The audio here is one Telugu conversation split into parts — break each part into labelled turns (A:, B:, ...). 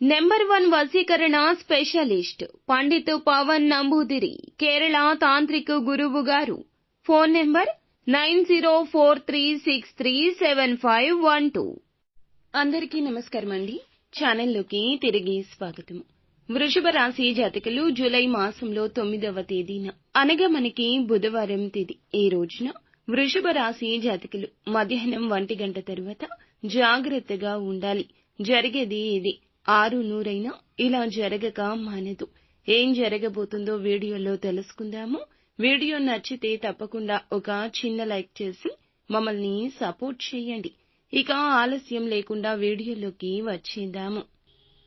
A: నెంబర్ వన్ వసీకరణ స్పెషలిస్ట్ పండిత్ పవన్ నంబూదిరి కేరళ తాంత్రిక గురువు గారు. Phone number nine zero four three six three seven five one two. అందరికీ నమస్కారం అండి. ఛానల్లోకి తిరిగి స్వాగతం. వృషభ రాశి జాతకులు జూలై మాసంలో తొమ్మిదవ తేదీన అనగా మనకి బుధవారం తేదీ. ఈ రోజున వృషభ రాశి జాతకులు మధ్యాహ్నం ఒంటి గంట తరువాత జాగ్రత్తగా ఉండాలి. జరిగేది ఇది. ఆరు నూరైనా ఇలా జరగక మానదు. ఏం జరగబోతుందో వీడియోలో తెలుసుకుందాము. వీడియో నచ్చితే తప్పకుండా ఒక చిన్న లైక్ చేసి మమ్మల్ని సపోర్ట్ చేయండి. ఇక ఆలస్యం లేకుండా వీడియోలోకి వచ్చేద్దాము.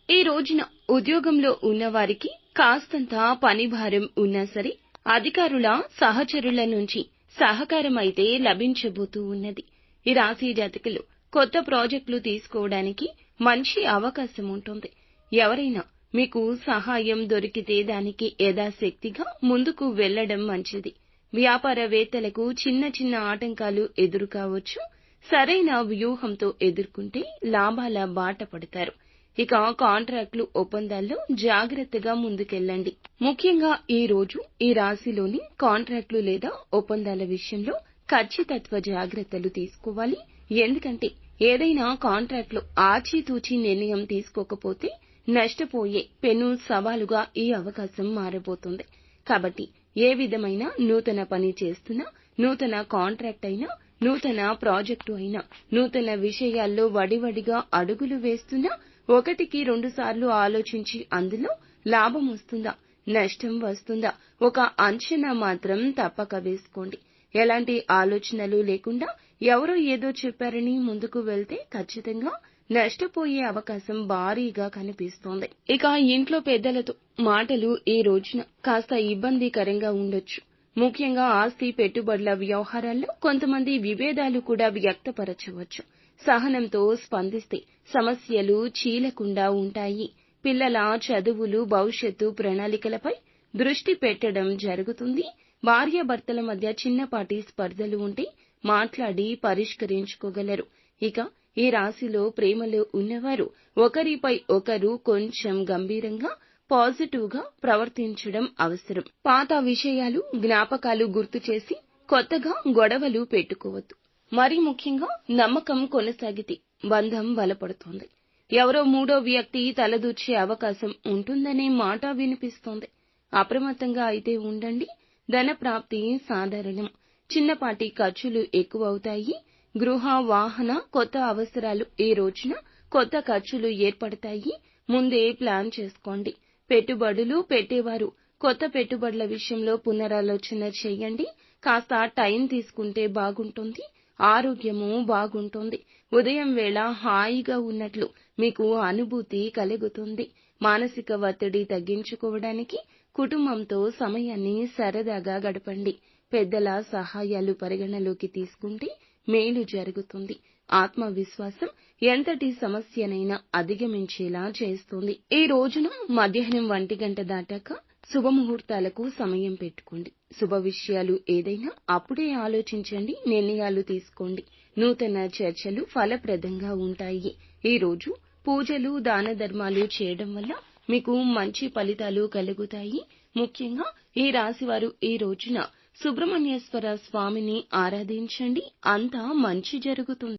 A: ఈ రోజున ఉద్యోగంలో ఉన్నవారికి కాస్తంత పని భారం ఉన్నా సరే అధికారుల సహచరుల నుంచి సహకారం అయితే లభించబోతూ ఉన్నది. ఈ రాశి జాతకులు కొత్త ప్రాజెక్టులు తీసుకోవడానికి మంచి అవకాశం ఉంటుంది. ఎవరైనా మీకు సహాయం దొరికితే దానికి యథాశక్తిగా ముందుకు వెళ్ళడం మంచిది. వ్యాపారవేత్తలకు చిన్న చిన్న ఆటంకాలు ఎదురు కావచ్చు. సరైన వ్యూహంతో ఎదుర్కొంటే లాభాల బాట పడతారు. ఇక కాంట్రాక్టులు ఒప్పందాల్లో జాగ్రత్తగా ముందుకెళ్ళండి ముఖ్యంగా ఈ రోజు ఈ రాశిలోని కాంట్రాక్టులు లేదా ఒప్పందాల విషయంలో ఖచ్చితత్వ జాగ్రత్తలు తీసుకోవాలి. ఎందుకంటే ఏదైనా కాంట్రాక్టులో ఆచితూచి నిర్ణయం తీసుకోకపోతే నష్టపోయే పెను సవాలుగా ఈ అవకాశం మారబోతుంది. కాబట్టి ఏ విధమైన నూతన పని చేస్తున్నా నూతన కాంట్రాక్ట్ అయినా నూతన ప్రాజెక్టు అయినా నూతన విషయాల్లో వడివడిగా అడుగులు వేస్తున్నా ఒకటికి రెండు సార్లు ఆలోచించి అందులో లాభం వస్తుందా నష్టం వస్తుందా ఒక అంచనా మాత్రం తప్పక వేసుకోండి. ఎలాంటి ఆలోచనలు లేకుండా ఎవరో ఏదో చెప్పారని ముందుకు వెళ్తే ఖచ్చితంగా నష్టపోయే అవకాశం భారీగా కనిపిస్తోంది. ఇక ఇంట్లో పెద్దలతో మాటలు ఈ రోజున కాస్త ఇబ్బందికరంగా ఉండొచ్చు. ముఖ్యంగా ఆస్తి పెట్టుబడుల వ్యవహారాల్లో కొంతమంది విభేదాలు కూడా వ్యక్తపరచవచ్చు. సహనంతో స్పందిస్తే సమస్యలు చీలకుండా ఉంటాయి. పిల్లల చదువులు భవిష్యత్తు ప్రణాళికలపై దృష్టి పెట్టడం జరుగుతుంది. భార్యాభర్తల మధ్య చిన్నపాటి స్పర్ధలు ఉంటే మాట్లాడి పరిష్కరించుకోగలరు. ఇక ఈ రాశిలో ప్రేమలో ఉన్నవారు ఒకరిపై ఒకరు కొంచెం గంభీరంగా పాజిటివ్గా ప్రవర్తించడం అవసరం. పాత విషయాలు జ్ఞాపకాలు గుర్తు చేసి కొత్తగా గొడవలు పెట్టుకోవద్దు. మరి ముఖ్యంగా నమ్మకం కొనసాగితే బంధం బలపడుతోంది. ఎవరో మూడో వ్యక్తి తలదూర్చే అవకాశం ఉంటుందనే మాట వినిపిస్తోంది. అప్రమత్తంగా అయితే ఉండండి. ధన ప్రాప్తి సాధారణం. చిన్నపాటి ఖర్చులు ఎక్కువవుతాయి. గృహ వాహన కొత్త అవసరాలు ఈ రోజున కొత్త ఖర్చులు ఏర్పడతాయి. ముందే ప్లాన్ చేసుకోండి. పెట్టుబడులు పెట్టేవారు. కొత్త పెట్టుబడుల విషయంలో పునరాలోచన చేయండి. కాస్త టైం తీసుకుంటే బాగుంటుంది. ఆరోగ్యము బాగుంటుంది. ఉదయం వేళ హాయిగా ఉన్నట్లు మీకు అనుభూతి కలుగుతుంది. మానసిక ఒత్తిడి తగ్గించుకోవడానికి కుటుంబంతో సమయాన్ని సరదాగా గడపండి. పెద్దల సహాయాలు పరిగణలోకి తీసుకుంటే మేలు జరుగుతుంది. ఆత్మవిశ్వాసం ఎంతటి సమస్యనైనా అధిగమించేలా చేస్తుంది. ఈ రోజున మధ్యాహ్నం ఒంటి గంట దాటాక శుభముహూర్తాలకు సమయం పెట్టుకోండి. శుభ విషయాలు ఏదైనా అప్పుడే ఆలోచించండి నిర్ణయాలు తీసుకోండి. నూతన చర్చలు ఫలప్రదంగా ఉంటాయి. ఈ రోజు పూజలు దాన ధర్మాలు చేయడం వల్ల మీకు మంచి ఫలితాలు కలుగుతాయి. ముఖ్యంగా ఈ రాశివారు ఈ రోజున సుబ్రహ్మణ్యేశ్వర స్వామిని ఆరాధించండి. అంతా మంచి జరుగుతుంది.